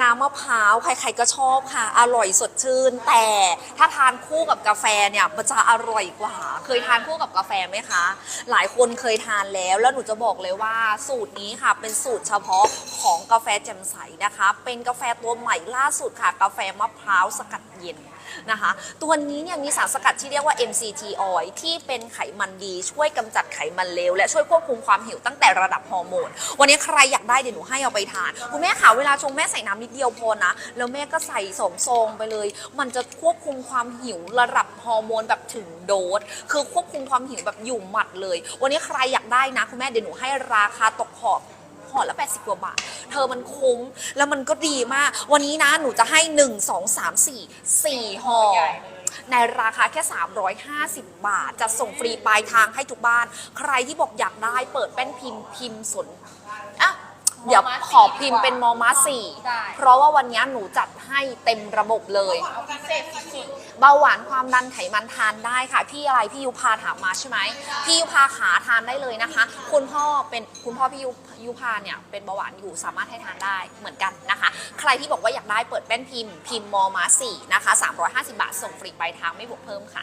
น้ำมะพร้าวใครๆก็ชอบค่ะ อร่อยสดชื่น แต่ถ้าทานคู่กับกาแฟเนี่ยมันจะอร่อยกว่า เคยทานคู่กับกาแฟไหมคะ หลายคนเคยทานแล้ว แล้วหนูจะบอกเลยว่าสูตรนี้ค่ะ เป็นสูตรเฉพาะของกาแฟแจ่มใสนะคะ เป็นกาแฟตัวใหม่ล่าสุดค่ะ กาแฟมะพร้าวสกัดเย็นนะคะ ตัวนี้เนี่ยมีสารสกัดที่เรียกว่า MCT oil ที่เป็นไขมันดี ช่วยกำจัดไขมันเลวและช่วยควบคุมความหิวตั้งแต่ระดับฮอร์โมน วันนี้ใครอยากได้เดี๋ยวหนูให้เอาไปทาน คุณแม่คะเวลาชงแม่ใส่น้ำนิดเดียวพอนะ แล้วแม่ก็ใส่สองซองไปเลย มันจะควบคุมความหิวระดับฮอร์โมนแบบถึงโดส คือควบคุมความหิวแบบอยู่หมัดเลย วันนี้ใครอยากได้นะคุณแม่เดี๋ยวหนูให้ราคาตกขอบห่อละ 80 กว่าบาท เธอมันคุ้ม แล้วมันก็ดีมาก วันนี้นะ หนูจะให้ 1 2 3 4 4ห่อในราคาแค่ 350 บาท จะส่งฟรีปลายทางให้ทุกบ้าน ใครที่บอกอยากได้เปิดแป้นพิมพ์พิมพ์สนอะ เดี๋ยวขอพิมพ์เป็นมอม้าสี่ได้ เพราะว่าวันนี้หนูจัดให้เต็มระบบเลย เอาพิเศษสุดเบาหวานความดันไขมันทานได้ค่ะ พี่อะไรพี่ยุพาถามมาใช่ไหมพี่ยุพาขาทานได้เลยนะคะ คุณพ่อเป็นคุณพ่อพี่ยุยุพาเนี่ยเป็นเบาหวานอยู่สามารถให้ทานได้เหมือนกันนะคะ ใครที่บอกว่าอยากได้เปิดแป้นพิมพ์ พิมพ์มอมาสี่นะคะ350 บาทส่งฟรีปลายทางไม่บวกเพิ่มค่ะ